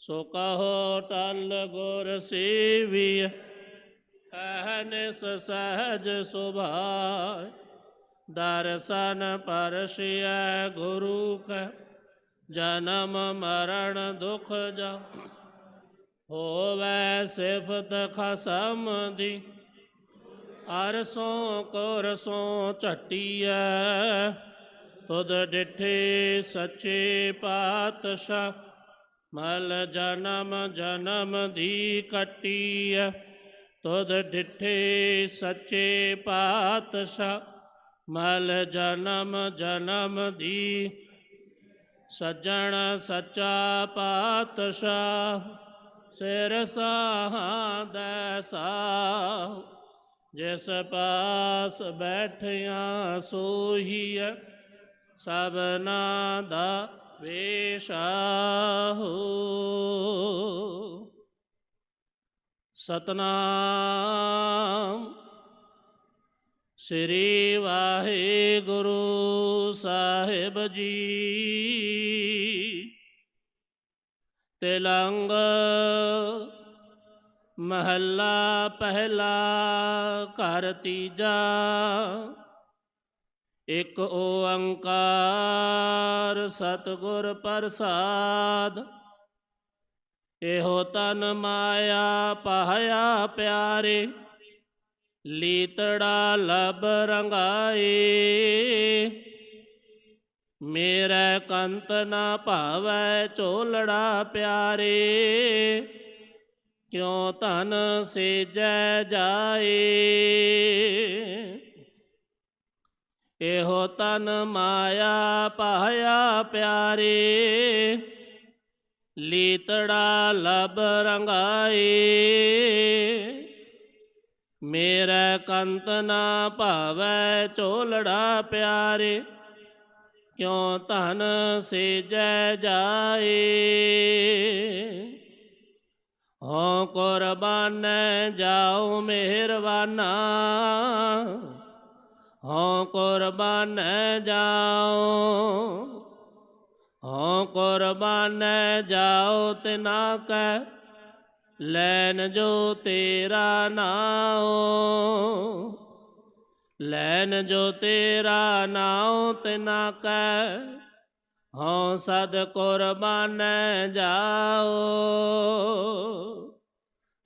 ਸੋ ਕਹੋ ਟਲ ਗੁਰ ਸੇਵੀਐ ਅਹਨਿਸ ਸਹਜ ਸੁਭਾਇ ਦਰਸ਼ਨ ਪਰਸਿਐ ਗੁਰੂ ਕੈ, ਜਨਮ ਮਰਨ ਦੁਖ ਜਾ, ਹੋਵੇ ਸਿਫਤ ਖਸਮ ਦੀ ਅਰਸੋਂ ਕੋਰਸੋਂ ਝਟੀਐ, ਤੁਧ ਡਿਠੇ ਸੱਚੇ ਪਾਤਸ਼ਾਹ। ਮਲ ਜਨਮ ਜਨਮ ਦੀ ਕੱਟੀਐ, ਤੁਧ ਡਿਠੇ ਸੱਚੇ ਪਾਤਸ਼ਾਹ। ਮਲ ਜਨਮ ਜਨਮ ਦੀ ਸੱਜਣ ਸੱਚਾ ਪਾਤਸ਼ਾਹ, ਸਿਰ ਸਾਹਾਂ ਸਾਹ। ਜਿਸ ਪਾਸ ਬੈਠਿਆ ਸੋਹੀਐ, ਸਭਨਾ ਦਾ ਵੇਸ਼ਾਹੋ। ਸਤਨਾਮ ਸ੍ਰੀ ਵਾਹਿਗੁਰੂ ਸਾਹਿਬ ਜੀ। ਤਿਲੰਗ ਮਹੱਲਾ ਪਹਿਲਾ ਘਰ ਤੀਜਾ ਇਕ ਓੰਕਾਰ ਸਤਿਗੁਰ ਪ੍ਰਸਾਦ, ਇਹੋ ਤਨ ਮਾਇਆ ਪਾਇਆ ਪਿਆਰੇ, ਲੀਤੜਾ ਲਬ ਰੰਗਾਏ। ਮੇਰਾ ਕੰਤ ਨਾ ਭਾਵੈ ਝੋਲੜਾ ਪਿਆਰੇ, ਕਿਉ ਧਨ ਸੇਜੈ ਜਾਏ? ਇਹੋ ਤਨ ਮਾਇਆ ਪਾਇਆ ਪਿਆਰੇ, ਲੀਤੜਾ ਲਬ ਰੰਗਾਏ। ਮੇਰੇ ਕੰਤ ਨਾ ਭਾਵੈ ਝੋਲੜਾ ਪਿਆਰੇ, ਕਿਉ ਧਨ ਸੇਜੈ ਜਾਏ? ਹਉ ਕੁਰਬਾਨ ਜਾਉ ਮਿਹਰਬਾਨਾ। ਹਉ ਕੁਰਬਾਨ ਜਾਉ ਹਉ ਕੁਰਬਾਨ ਜਾਉ ਤਿਨਾ ਕੈ ਲੈਨ ਜੋ ਤੇਰਾ ਨਾਉ ਲੈਨ ਜੋ ਤੇਰਾ ਨਾਉ ਤਿਨਾ ਕੈ ਹਉ ਸਦ ਕੁਰਬਾਨ ਜਾਓ।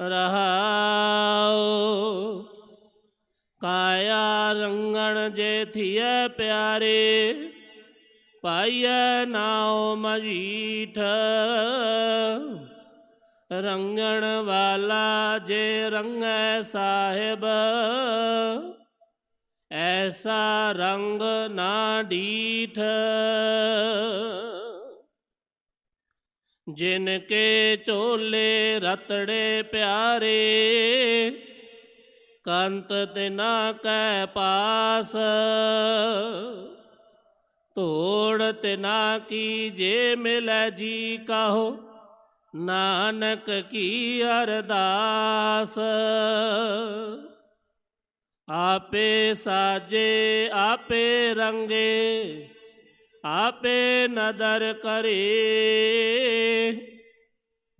ਰਹਾਉ ਜੇ ਥੀਏ ਪਿਆਰੇ, ਪਾਈਐ ਨਾਉ ਮਜੀਠ। ਰੰਗਣ ਵਾਲਾ ਜੇ ਰੰਗੈ ਸਾਹਿਬ, ਐਸਾ ਰੰਗ ਨਾ ਡੀਠ। ਜਿਨ ਕੇ ਝੋਲੇ ਰਤੜੇ ਪਿਆਰੇ ਕੰਤ ਤਿਨਾ ਕੈ ਪਾਸ ਤੋੜ ਤਿਨਾ ਕੀ ਜੇ ਮਿਲੈ ਜੀ ਕਾਹੋ, ਨਾਨਕ ਕੀ ਅਰਦਾਸ। ਆਪੇ ਸਾਜੇ, ਆਪੇ ਰੰਗੇ, ਆਪੇ ਨਦਰ ਕਰੇ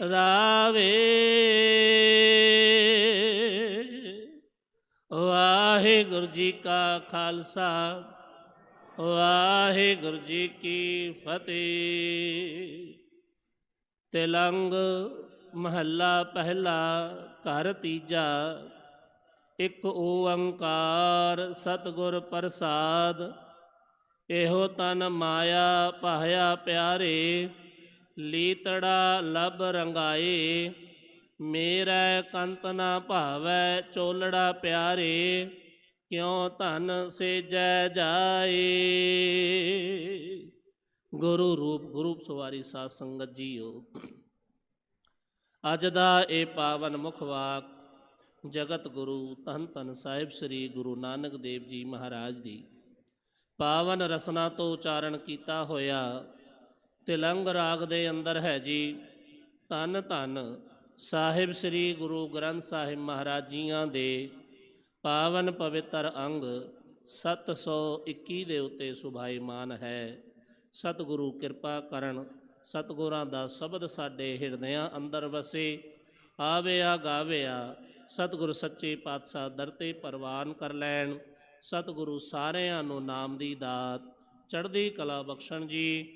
ਰਾਵੇ। ਵਾਹਿਗੁਰੂ ਜੀ ਕਾ ਖਾਲਸਾ, ਵਾਹਿਗੁਰੂ ਜੀ ਕੀ ਫਤਿਹ। ਤਿਲੰਗ ਮਹੱਲਾ ਪਹਿਲਾ, ਘਰ ਤੀਜਾ, ਇੱਕ ਓੰਕਾਰ ਸਤਿਗੁਰ ਪ੍ਰਸਾਦ। ਇਹੋ ਤਨ ਮਾਇਆ ਪਾਇਆ ਪਿਆਰੇ ਲੀਤੜਾ ਲਬ ਰੰਗਾਏ, ਮੇਰਾ ਕੰਤ ਨਾ ਭਾਵੈ ਚੋਲੜਾ ਪਿਆਰੇ, ਕਿਉ ਧਨ ਸੇਜੈ ਜਾਏ? ਗੁਰੂ ਰੂਪ, ਗੁਰੂ ਸਵਾਰੀ ਸਾਧ ਸੰਗਤ ਜੀਓ। ਅੱਜ ਦਾ ਇਹ ਪਾਵਨ ਮੁਖ ਵਾਕ ਜਗਤ ਗੁਰੂ ਧੰਨ ਧੰਨ ਸਾਹਿਬ ਸ੍ਰੀ ਗੁਰੂ ਨਾਨਕ ਦੇਵ ਜੀ ਮਹਾਰਾਜ ਦੀ। ਪਾਵਨ ਰਸਨਾ ਤੋਂ ਉਚਾਰਨ ਕੀਤਾ ਹੋਇਆ ਤਿਲੰਗ ਰਾਗ ਦੇ ਅੰਦਰ ਹੈ ਜੀ। ਧੰਨ ਧੰਨ ਸਾਹਿਬ ਸ੍ਰੀ ਗੁਰੂ ਗ੍ਰੰਥ ਸਾਹਿਬ ਮਹਾਰਾਜ ਜੀਆਂ ਦੇ ਪਾਵਨ ਪਵਿੱਤਰ ਅੰਗ 721 ਦੇ ਉੱਤੇ ਸੁਭਾਈਮਾਨ ਹੈ। ਸਤਿਗੁਰੂ ਕਿਰਪਾ ਕਰਨ, ਸਤਿਗੁਰਾਂ ਦਾ ਸ਼ਬਦ ਸਾਡੇ ਹਿਰਦਿਆਂ ਅੰਦਰ ਵਸੇ। ਆਵਿਆ ਗਾਵਿਆ, ਸਤਿਗੁਰ ਸੱਚੇ ਪਾਤਸ਼ਾਹ ਦਰ ਤੇ ਪ੍ਰਵਾਨ ਕਰ ਲੈਣ। ਸਤਿਗੁਰੂ ਸਾਰਿਆਂ ਨੂੰ ਨਾਮ ਦੀ ਦਾਤ, ਚੜ੍ਹਦੀ ਕਲਾ ਬਖਸ਼ਣ ਜੀ।